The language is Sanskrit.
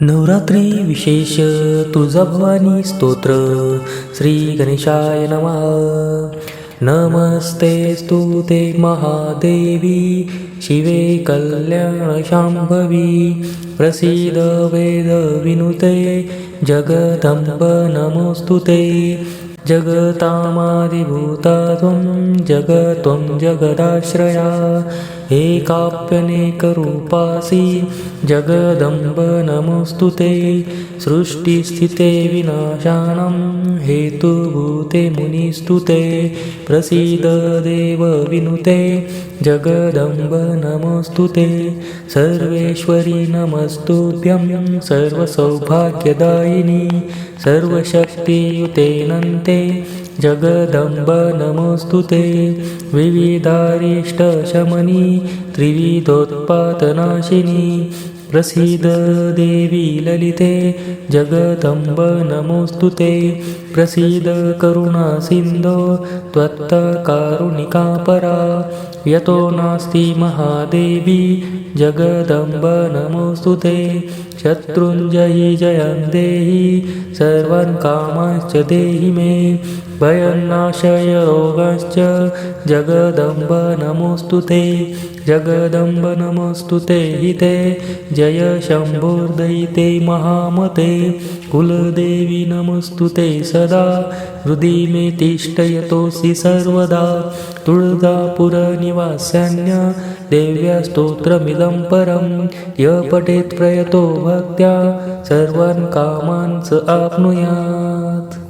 नवरात्री विशेष तुळजाभवानी स्तोत्र. श्री गणेशाय नमः. नमस्ते स्तुते महादेवी. शिवे कल्याणशाम्भवी प्रसीद वेदविनुते जगदम्ब नमोऽस्तु ते. जगतामादिभूता त्वं जगत्वं जगदाश्रया. एकाप्यनेकरूपासि जगदम्ब नमोऽस्तु ते सृष्टिस्थिते विनाशानं हेतुभूते मुनिस्तुते प्रसीद देवविनुते जगदम्ब नमोऽस्तु ते सर्वेश्वरी नमस्तुभ्यं सर्वसौभाग्यदायिनी सर्वशक्तियुतेनन्ते जगदम्ब नमोऽस्तु ते विविधारिष्टशमनी त्रिविधोत्पातनाशिनी प्रसीद देवी ललिते जगदम्ब नमोऽस्तु ते। प्रसीद करुणासिन्धो त्वत्तकारुणिका परा यतो नास्ति महादेवी जगदम्ब नमोऽस्तु ते। शत्रुञ्जयि जयं देहि सर्वान् कामाश्च देहि मे। भयन्नाशय रोगश्च जगदम्ब नमोऽस्तु ते। जगदम्ब नमोऽस्तु ते हिते जय शम्भोर्दयिते महामते कुलदेवी नमस्तुते सदा हृदि मे तिष्ठयतोऽसि सर्वदा। तुळजापुरनिवास्यान्य देव्या स्तोत्रमिदं परं य पठेत् प्रयतो भक्त्या सर्वान् कामान् स आप्नुयात्।